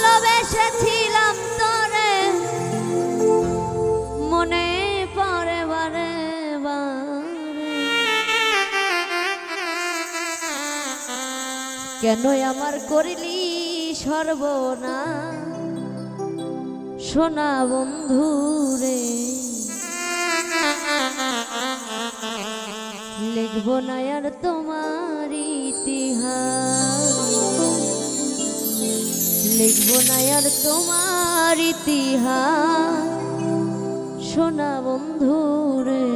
ভালোবেসেছিলাম তোরে। মনে পড়ে বারে বারে। কেন আমার করিলি সর্বনা? সোনা বন্ধু রে। লিখব না আর তোমার ইতিহাস। লিখব না আর তোমার ইতিহাস। সোনা বন্ধু রে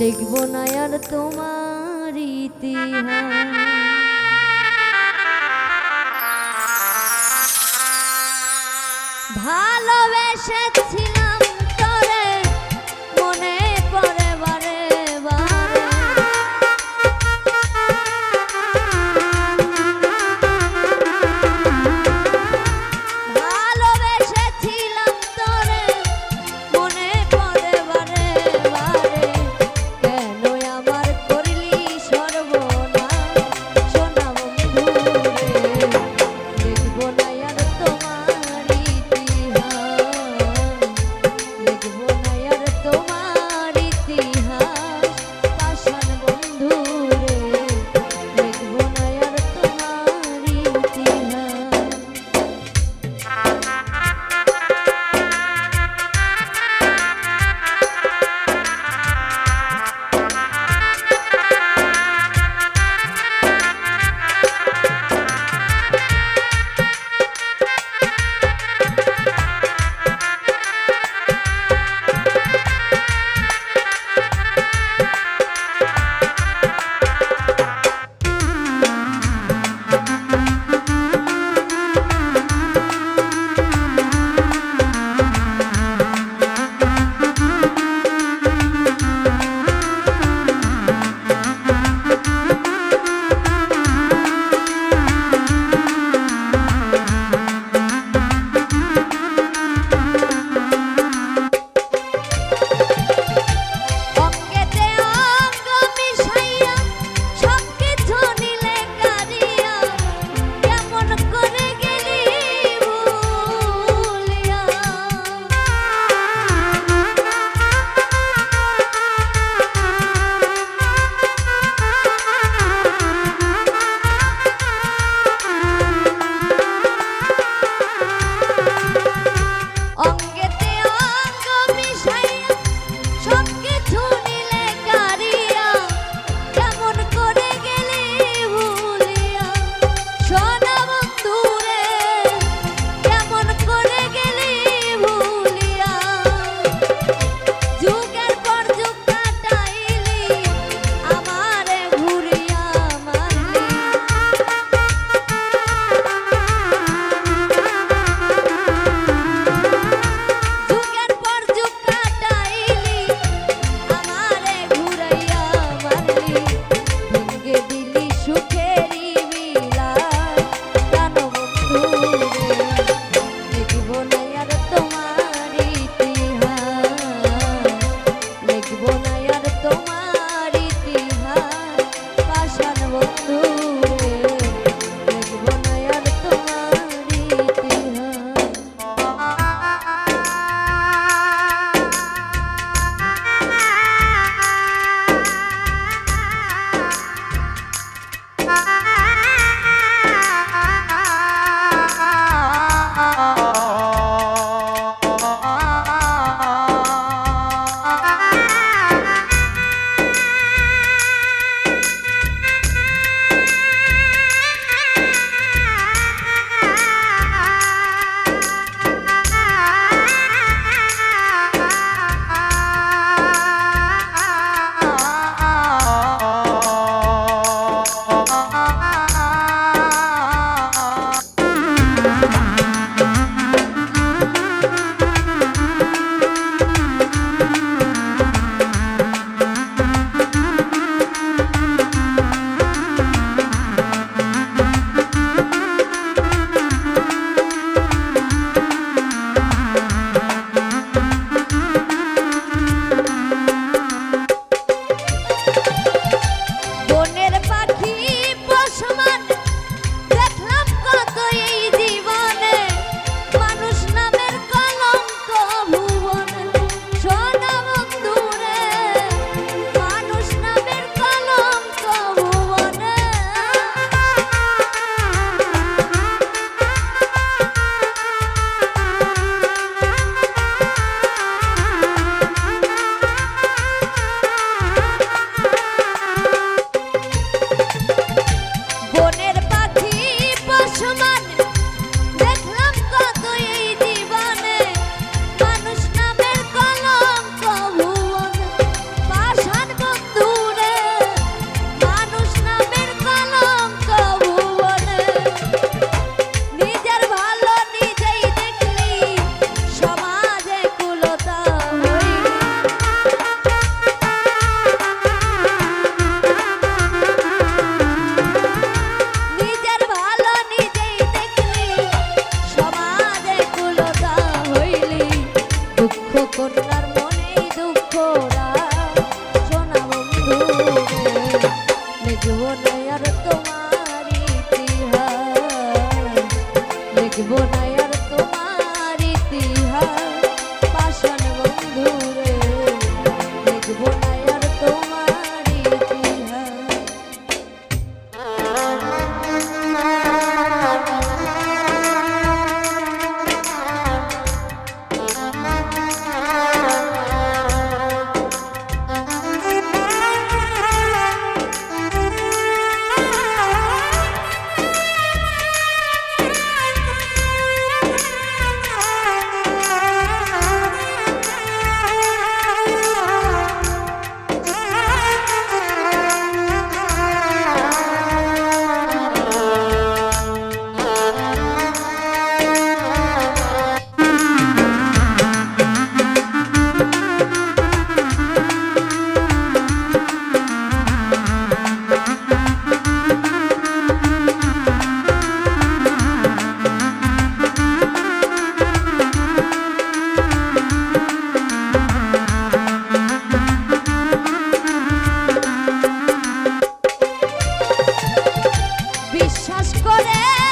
লিখব না আর তোমার ইতিহাস। ভালোবেসেছিলাম জীবনা escolher